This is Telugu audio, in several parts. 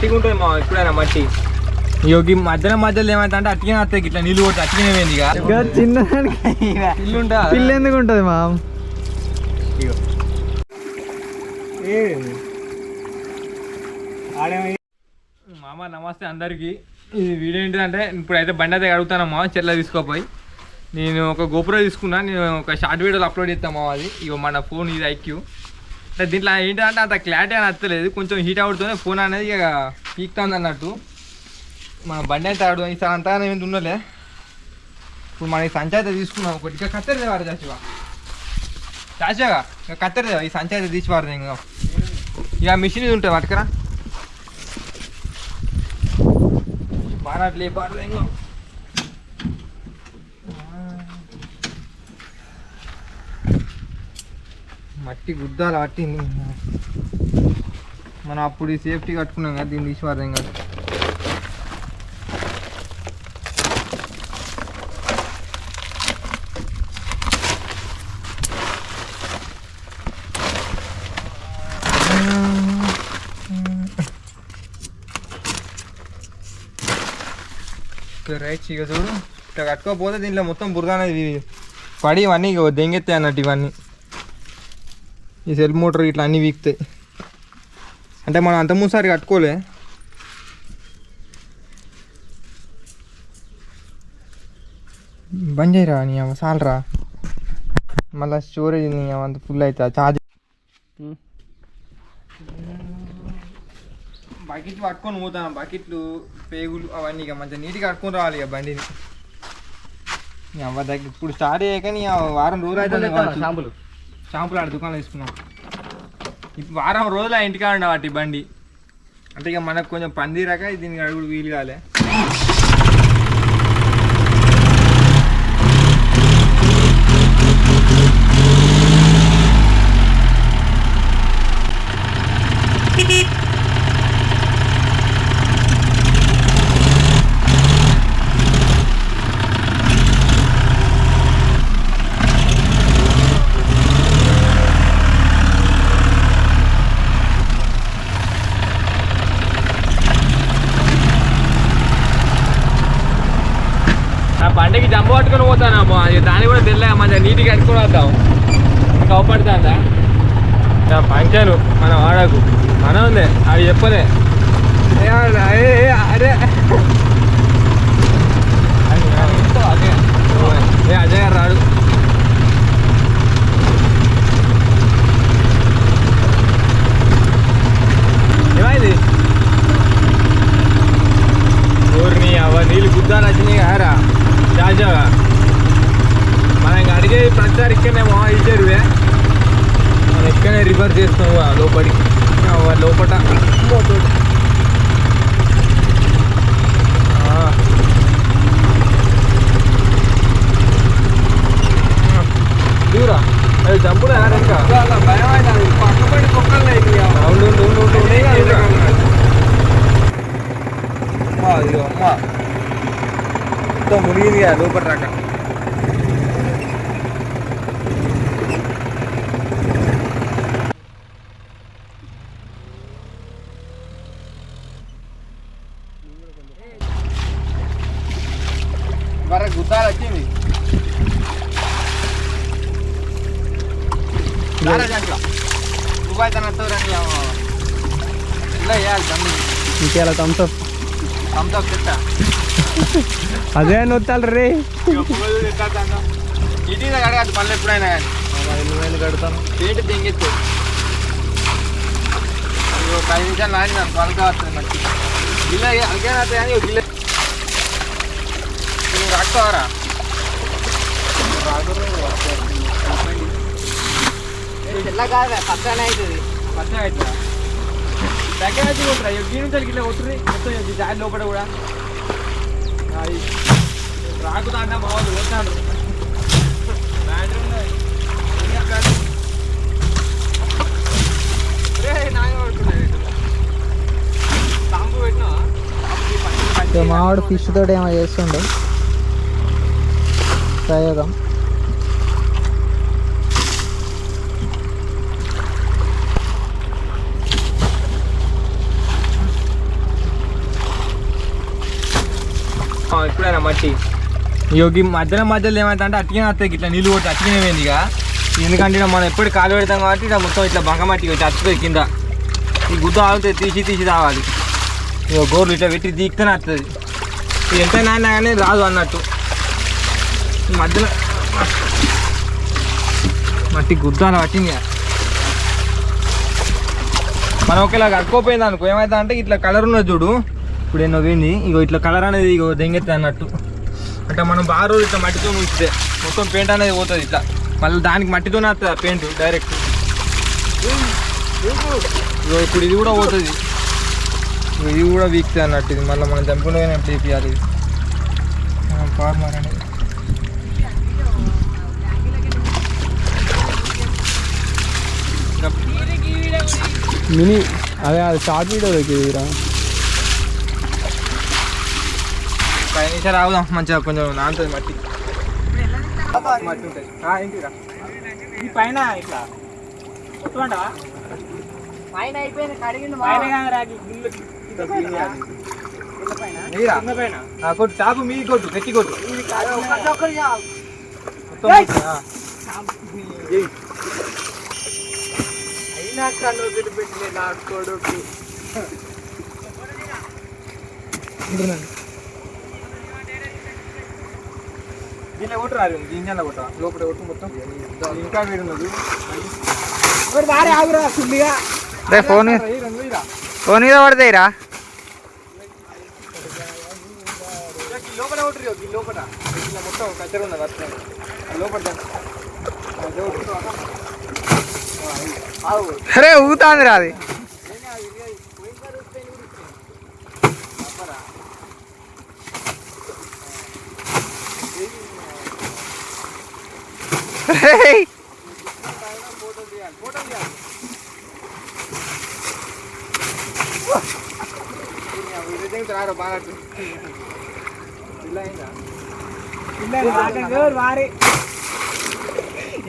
గట్టిగా ఉంటుంది మా ఎప్పుడైనా మట్టి. ఇక మధ్యలో మధ్యలో ఏమైతే అంటే అట్టిగా వస్తాయి ఇట్లా నీళ్ళు కొట్టి అట్టిగానే పోయింది ఇక. ఇంకా చిన్నదానికి ఇల్లు ఉంటా పిల్ల ఎందుకు ఉంటుంది మా మామ నమస్తే అందరికి. ఇది వీడియో ఏంటంటే ఇప్పుడైతే బండి అయితే అడుగుతానమ్మా చెట్ల తీసుకోపోయి. నేను ఒక గోపుర తీసుకున్నా నేను ఒక షార్ట్ వీడియోలు అప్లోడ్ చేస్తామా అది. ఇగో మన ఫోన్ ఇది ఐక్యూ. దీంట్లో ఏంటంటే అంత క్లారిటీ అని వస్తలేదు కొంచెం హీట్ అవుతుంది ఫోన్ అనేది ఇక పీక్తుంది అన్నట్టు. మన బండి అయితే ఆడు ఈసారి అంతా ఏమి ఉండలే ఇప్పుడు మన ఈ సంచి అయితే తీసుకున్నాం ఒకటి. ఇక కత్తెర దేవారు చాచివా చాచాగా ఇక కత్తెరదేవా ఈ సంచి అయితే తీసి పారదు ఇంకా. ఇక మిషన్ ఇది ఉంటుంది పట్టుకరా బాగా లేపారు ఇంకా. మట్టి గుద్దాలు పట్టింది మనం అప్పుడు ఈ సేఫ్టీ కట్టుకున్నాం కదా దీన్ని తీసి పారదు ఇంకా రైట్ ఇక చూడు. ఇట్లా కట్టుకోకపోతే దీంట్లో మొత్తం బురద అనేది పడి ఇవన్నీ ఇక దెంగెత్తాయి అన్నట్టు ఇవన్నీ. ఈ సెల్ మోటార్ ఇట్లా అన్నీ వీక్తాయి. అంటే మనం అంత ముందుసారి కట్టుకోలే. బంద్ చేయరా నీ అవ్వ చాలరా. మళ్ళీ స్టోరేజ్ నీ అంత ఫుల్ అవుతా ఛార్జ్ బకెట్లు పట్టుకొని పోతాను? బకెట్లు పేగులు అవన్నీ ఇక మంచిగా నీట్గా కట్టుకొని రావాలి ఇక బండిని. నీ అవ్వ దగ్గర ఇప్పుడు స్టార్ట్ అయ్యాక నీ వారం రోజులు అయితే షాంపులు ఆడ దుకాణంలో తీసుకున్నాం ఇప్పుడు వారం రోజులు ఆ ఇంటికాడ ఉండే వాటి బండి అంటే ఇక మనకు కొంచెం పందిరాక దీనికి అడుగుడు వీలు కాలే Beep. జంబ పట్టుకొని పోతానమ్మో అది దాన్ని కూడా తెల్ల మంచిగా నీట్గా కట్టుకొని వద్దాం ఇంకా అవపడుతుందా పంచాను మన వాడకు మన ఉంది అది చెప్పలే. ఏ, అదే ఏ అజయ్ గారు రాడు ఏమైంది ఊరిని అవ నీళ్ళు గుద్దాలు వచ్చినాయి కారా జాజాగా మనం ఇంక అడిగేది ప్రతిసారి ఇక్కడనేమో ఈ చెరువే మనం ఇక్కడనే రివర్స్ చేస్తాం ఆ లోపలికి? అవ్వ లోపట. పోతుంది. ఆ. దూరా అది జంపులు ఎలా ఇంకా భయం అవుతుంది పక్కపడి కుక్కలు ఉండు ఉండు ఉండు ఉండు. అమ్మా ఇదిగో అమ్మా. మొత్తం మునిగింది కదా లోపల రాక. ఇంకేలా థమ్స్అప్ థమ్స్ అప్ చెప్తా. అదే నొత్తాలి రే. ఇటీ అడగదు మళ్ళీ ఎప్పుడైనా కానీ. ఎన్ని వేలు కడతాను ఏంటి తెంగెత్తు ఒక ఐదు నిమిషాలు నాని నన్ను పలక వస్తుంది మంచి గిల్ల అడిగే నాతో కానీ ఒక గిల్ల నువ్వు రాకపోవరా ఎలా కాదు పక్కనే అవుతుంది. పచ్చగా అవుతుందా? దగ్గర వచ్చి కొట్టురా ఈ నుంచి గిల్ల కొట్టుర్రి మొత్తం దాని లోపల కూడా. అది రాకుతాండా బాగుంది కొట్టాడు బ్యాటరీ ఉన్నది ఇంకా రే, మావాడు ఫిష్ తోటి ఏమో చేస్తుండే. ప్రయోగం. మట్టి. ఇక మధ్యలో మధ్యలో ఏమైతే అంటే అట్టిగా వస్తాయి ఇట్లా నీళ్ళు కొట్టి అట్టిగానే పోయింది ఇక. ఎందుకంటే మనం ఎప్పుడు కాలు పెడతాం కాబట్టి ఇట్లా మొత్తం ఇట్లా బంక మట్టి వచ్చి వస్తుంది కింద. ఈ గుద్ద ఆగితే తీసి తీసి రావాలి ఇక గోర్లు ఇట్లా పెట్టి దీక్తనే వస్తుంది ఎంత నాయనా కానీ రాదు అన్నట్టు. మధ్యలో మట్టి గుద్దాన పట్టింది మనం ఒకవేళ కట్టుకోపోయింది అనుకో ఏమైతే అంటే ఇట్లా కలర్ ఉన్నది చూడు. ఇప్పుడు ఎన్నో పోయింది. ఇగో ఇట్లా కలర్ అనేది ఇగో దెంగెత్తే అన్నట్టు. అంటే మనం బాగా రోజు ఇట్లా మట్టితో ఉంచితే మొత్తం పెయింట్ అనేది పోతుంది ఇట్లా. మళ్ళీ దానికి మట్టితోనే వస్తుంది పెయింట్ డైరెక్ట్ ఇగో ఇప్పుడు ఇది కూడా పోతుంది. ఇది కూడా వీక్తే అన్నట్టు. ఇది మళ్ళీ మనం చంపుకుంటే తీపియాలి ఫార్మర్ అనేది. మినీ అదే అది షార్ట్ వీడియో దగ్గర పది నిమిషాలు ఆగుదాం మంచిగా కొంచెం నానుతుంది మట్టి. మట్టి ఉంటుంది ఆ, ఏంటిరా ఈ పైన ఇట్లా. కొట్టుకుంటా పైన అయిపోయింది కడిగింది పైన కాదు నీరా? పైన. కొట్టు టాపు మీది కొట్టు గట్టి కొట్టు. అయినా కన్ను వదిలిపెట్టలే నా కొడుకు. దీనిలో కొట్టు రాదు దీనిలో కొట్ట లోపల కొట్టు మొత్తం. ఇంకా వేడి ఉన్నది. ఒకటి వారే ఆగురా ఫుల్గా రే ఫోన్. ఫోన్ మీద పడతాయిరా లోపల కొట్టు రే, ఈ లోపల. ఇలా మొత్తం కచ్చర ఉన్నది అట్లా. లోపల. అరే ఊగుతాంది రా అది. వారి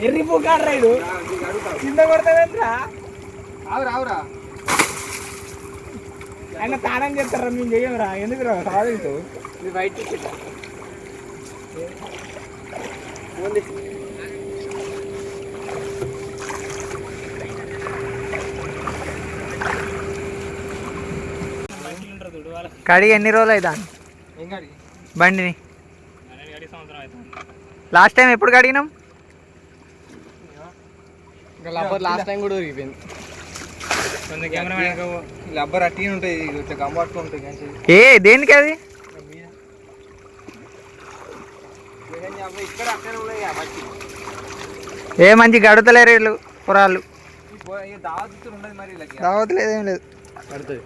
ఎర్రి పుకాడు రైడు. కింద కొడతావేంట్రా ఆవురా ఆవురా ఆయన తానం చేస్తారా మేము ఎందుకు వైట్ కడిగి ఎన్ని రోజులు అవుతా ఏం కాడి బండిని? లాస్ట్ టైం ఎప్పుడు కడిగినాం? లాస్ట్ టైం కూడా ఊరిపోయింది రబ్బర్ అట్టి ఉంటాయి ఇట్లా గంబాట్లు ఉంటాయి కానీ ఏ దేనికి అది? ఏ మంచి గడుతలేరు వీళ్ళు పురాళ్ళు. దావత్ లేదు ఏం లేదు. పడుతుంది.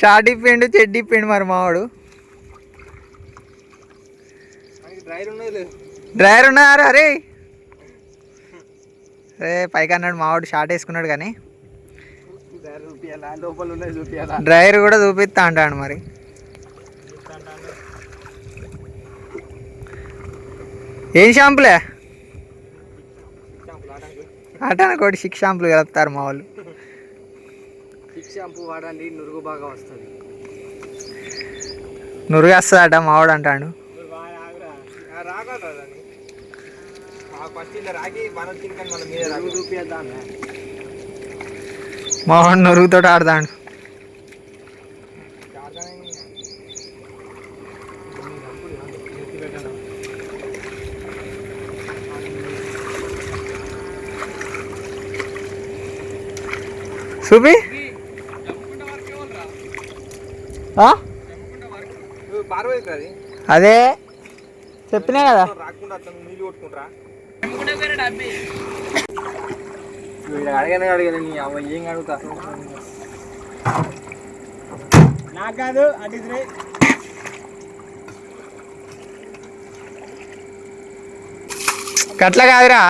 షార్ట్ ఇప్పిండు చెడ్డి ఇప్పిండు మరి మావాడు. డ్రైవర్ ఉన్నారు అరే? రే పైకి అన్నాడు మావాడు షార్ట్ వేసుకున్నాడు కానీ. డ్రైవర్ కూడా చూపిస్తా అంటాడు మరి. ఏం షాంపులే? అటాన ఒకటి సిక్స్ షాంపులు కలుపుతారు మా వాళ్ళు షాంపూ వాడండి నురుగు బాగా వస్తుంది. నురుగు వస్తుందట మావాడు అంటాడు. మావాడు నురుగుతో ఆడతాడు. చూపి ఆ? పారవేది అది అదే చెప్పినా కదా. అడగనే అడగలే నీ అవ్వ ఏం అడుగుతా? నాకు కాదు అటు గట్ల కాదురా.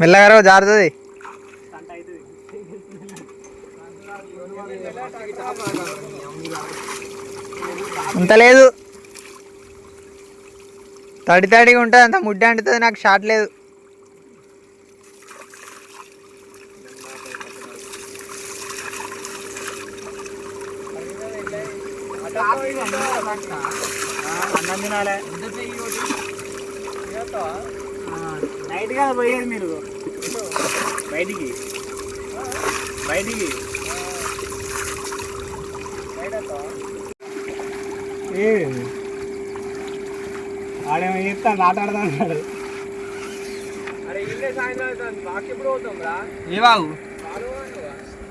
మెల్లగారో జారుతుంది. అంత లేదు. తడి తడిగా ఉంటుంది అంత ముడ్డ అంటుతుంది నాకు షాట్ లేదు. అన్నం మీరు బయటికి. బయటికి. బయట ఏ ఆడేమో చెప్తాను ఆట ఆడతాడు అరే ఇల్లే సాయంత్రం మాకు ఎప్పుడు అవుతాం రా ఏ బాగు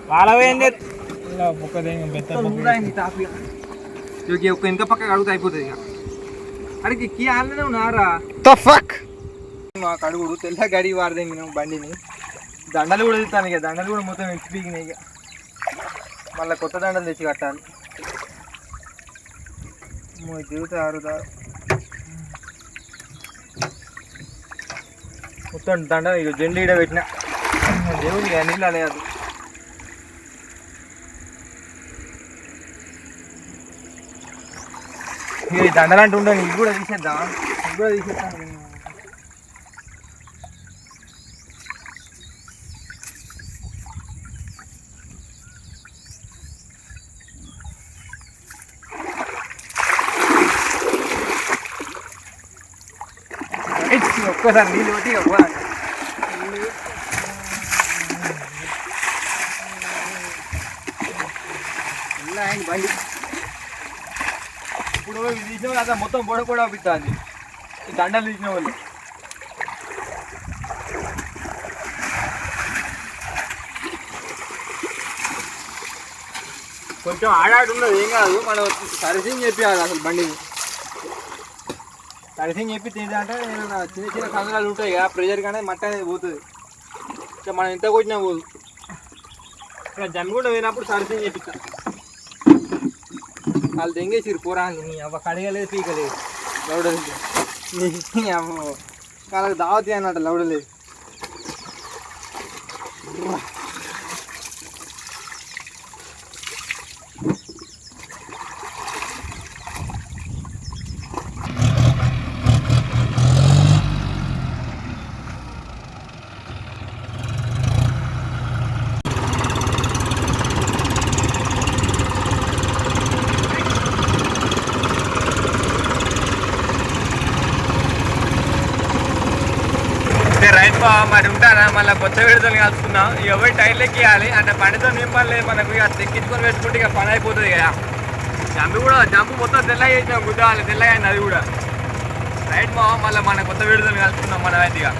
వాళ్ళ పోయింది ఇక ఒక వెనక పక్క అడుగుతా అయిపోతుంది ఇక అడిగి కీ ఆన్లనే ఉన్నారా ద ఫక్ మాకు అడుగుడు తెల్ల గడి వారదే నేను బండిని దండలు కూడా తీస్తాను ఇక దండలు కూడా మొత్తం ఎత్తి పీకినాయి ఇక మళ్ళీ కొత్త దండలు తెచ్చి కట్టాలి దిగుతా ఆరుదా? మొత్తం దండ ఇక జెండు ఈడ పెట్టిన. దేవుని ఇక నీళ్ళు లేదు ఇక ఈ దండలు అంటూ ఉండే ఇది కూడా తీసేద్దాం. ఇది కూడా తీసేద్దాం ఒక్కసారి నీళ్ళు పట్టి ఇక అయింది బండి. ఇప్పుడు ఇది తీసిన వాళ్ళు అంతా మొత్తం బొడ కూడా అవుతుంది ఈ దండలు తీసిన వాళ్ళు. కొంచెం ఆడాడు ఉన్నది ఏం కాదు. మనం సర్వీసింగ్ చెప్పాలి అసలు బండిని. సర్వీసింగ్ చెప్పి ఏంటంటే చిన్న చిన్న సందులాలు ఉంటాయి కదా ప్రెషర్ కానీ మట్టి అనేది పోతుంది. ఇక మనం ఎంత కొట్టినా పోదు. ఇక్కడ జమ్మిగుండ పోయినప్పుడు సర్వీసింగ్ చేపిస్తా వాళ్ళు దెంగేసిరు పోరాని నీ అవ్వ కడగలేదు పీకలేదు. లౌడలేదు. నీ అవ్వ వాళ్ళకి దావతి అన్నట్టు లౌడలేదు రైట్ బా మరి ఉంటారా మళ్ళీ కొత్త విడుదల కలుసుకుందాం ఎవరి టైర్లకి ఇవ్వాలి అంటే పనితో నింపాలి మనకు. ఇక తెక్కించుకొని పెట్టుకుంటే ఇక పని అయిపోతుంది కదా. జంపు కూడా జంపు మొత్తం తెల్లగా చేసినాం గుద్దాలి తెల్లగా అయింది అది కూడా. రైట్ మా మళ్ళీ మన కొత్త విడుదల కలుసుకుందాం మన అయితే ఇక.